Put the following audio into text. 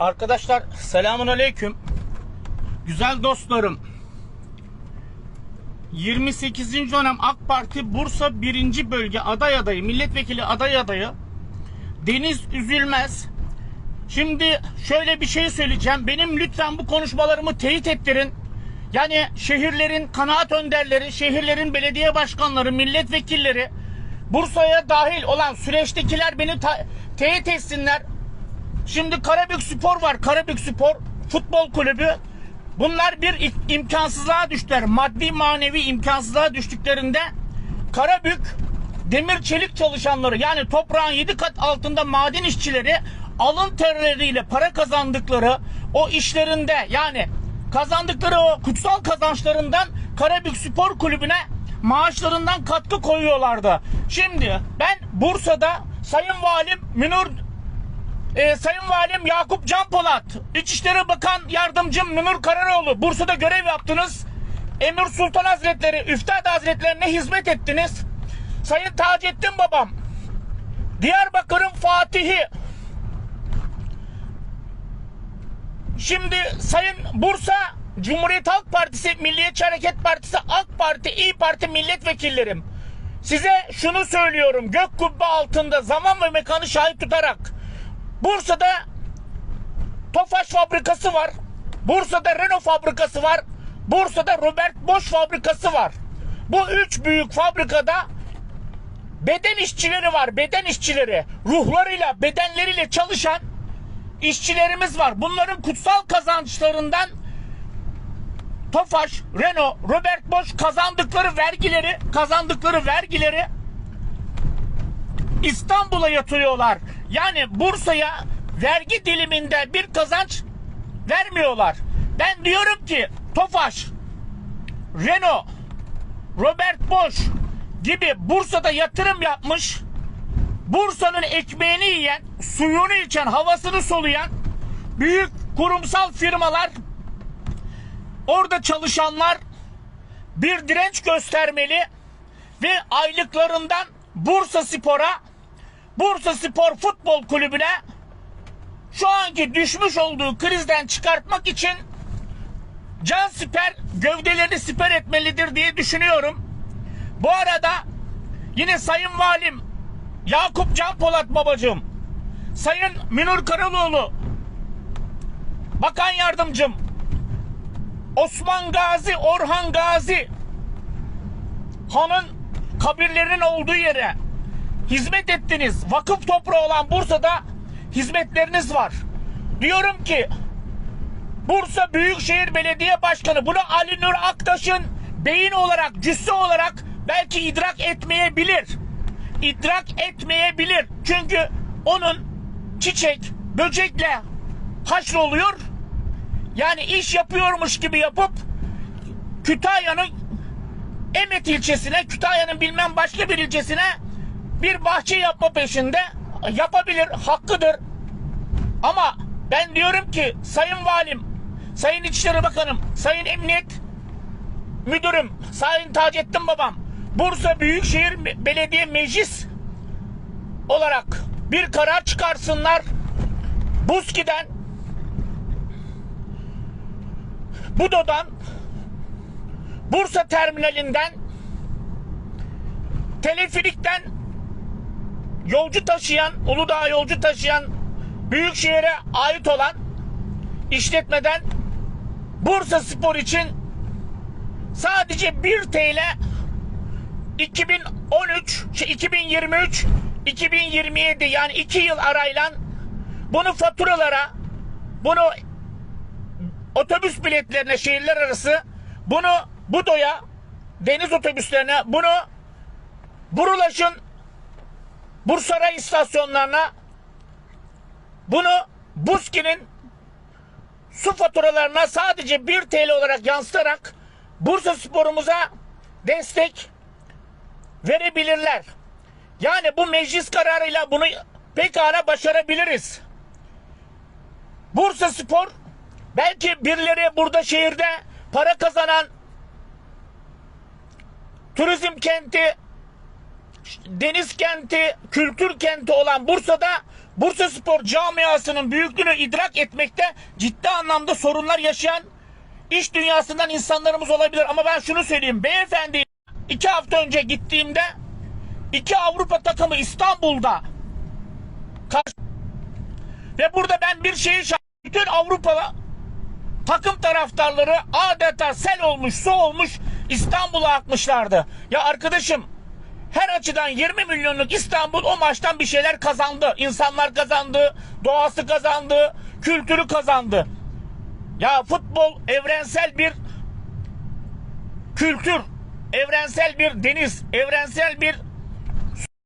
Arkadaşlar selamun aleyküm. Güzel dostlarım. 28. dönem AK Parti Bursa 1. bölge aday adayı, milletvekili aday adayı Deniz Üzülmez. Şimdi şöyle bir şey söyleyeceğim. Benim lütfen bu konuşmalarımı teyit ettirin. Yani şehirlerin kanaat önderleri, şehirlerin belediye başkanları, milletvekilleri, Bursa'ya dahil olan süreçtekiler beni teyit etsinler. Şimdi Karabük Spor var. Karabük Spor Futbol Kulübü. Bunlar bir imkansızlığa düştüler. Maddi manevi imkansızlığa düştüklerinde Karabük demir çelik çalışanları yani toprağın 7 kat altında maden işçileri alın terleriyle para kazandıkları o işlerinde yani kazandıkları o kutsal kazançlarından Karabük Spor Kulübü'ne maaşlarından katkı koyuyorlardı. Şimdi ben Bursa'da Sayın Valim Münir ee, Sayın Valim Yakup Can Polat, İçişleri Bakan Yardımcım Münir Kararoğlu, Bursa'da görev yaptınız. Emir Sultan Hazretleri, Üftad Hazretlerine hizmet ettiniz. Sayın Taceddin Babam, Diyarbakır'ın Fatihi. Şimdi Sayın Bursa Cumhuriyet Halk Partisi, Milliyetçi Hareket Partisi, AK Parti, İyi Parti milletvekillerim. Size şunu söylüyorum. Gök kubbe altında zaman ve mekanı şahit tutarak Bursa'da Tofaş fabrikası var. Bursa'da Renault fabrikası var. Bursa'da Robert Bosch fabrikası var. Bu üç büyük fabrikada beden işçileri var. Beden işçileri. Ruhlarıyla, bedenleriyle çalışan işçilerimiz var. Bunların kutsal kazançlarından Tofaş, Renault, Robert Bosch kazandıkları vergileri, kazandıkları vergileri İstanbul'a yatırıyorlar. Yani Bursa'ya vergi diliminde bir kazanç vermiyorlar. Ben diyorum ki Tofaş, Renault, Robert Bosch gibi Bursa'da yatırım yapmış, Bursa'nın ekmeğini yiyen, suyunu içen, havasını soluyan büyük kurumsal firmalar, orada çalışanlar bir direnç göstermeli ve aylıklarından Bursa Spor'a Bursa Spor Futbol Kulübü'ne şu anki düşmüş olduğu krizden çıkartmak için can siper gövdelerini siper etmelidir diye düşünüyorum. Bu arada yine Sayın Valim Yakup Can Polat babacığım, Sayın Münir Karalıoğlu, Bakan Yardımcım, Osman Gazi, Orhan Gazi, Han'ın kabirlerinin olduğu yere hizmet ettiniz. Vakıf toprağı olan Bursa'da hizmetleriniz var. Diyorum ki Bursa Büyükşehir Belediye Başkanı bunu Ali Nur Aktaş'ın beyin olarak, cüsse olarak belki idrak etmeyebilir. İdrak etmeyebilir. Çünkü onun çiçek, böcekle haşroluyor. Yani iş yapıyormuş gibi yapıp Kütahya'nın Emet ilçesine, Kütahya'nın bilmem başka bir ilçesine bir bahçe yapma peşinde yapabilir, hakkıdır. Ama ben diyorum ki Sayın Valim, Sayın İçişleri Bakanım, Sayın Emniyet Müdürüm, Sayın Taceddin Babam, Bursa Büyükşehir Belediye Meclis olarak bir karar çıkarsınlar. Buski'den Budo'dan Bursa terminalinden teleferikten yolcu taşıyan, Uludağ yolcu taşıyan Büyükşehir'e ait olan işletmeden Bursa Spor için sadece 1 TL 2013, şey 2023, 2027 yani 2 yıl arayla bunu faturalara, bunu otobüs biletlerine şehirler arası, bunu Budo'ya, deniz otobüslerine, bunu Burulaş'ın Bursaray istasyonlarına bunu Buski'nin su faturalarına sadece 1 TL olarak yansıtarak Bursa sporumuza destek verebilirler. Yani bu meclis kararıyla bunu pekala başarabiliriz. Bursa Spor belki birileri burada şehirde para kazanan turizm kenti deniz kenti, kültür kenti olan Bursa'da Bursa Spor camiasının büyüklüğünü idrak etmekte ciddi anlamda sorunlar yaşayan iş dünyasından insanlarımız olabilir. Ama ben şunu söyleyeyim. Beyefendi iki hafta önce gittiğimde iki Avrupa takımı İstanbul'da ve burada ben bir şeyi bütün Avrupa takım taraftarları adeta sel olmuş, su olmuş İstanbul'a akmışlardı. Ya arkadaşım her açıdan 20 milyonluk İstanbul o maçtan bir şeyler kazandı. İnsanlar kazandı, doğası kazandı, kültürü kazandı. Ya futbol evrensel bir kültür, evrensel bir deniz, evrensel bir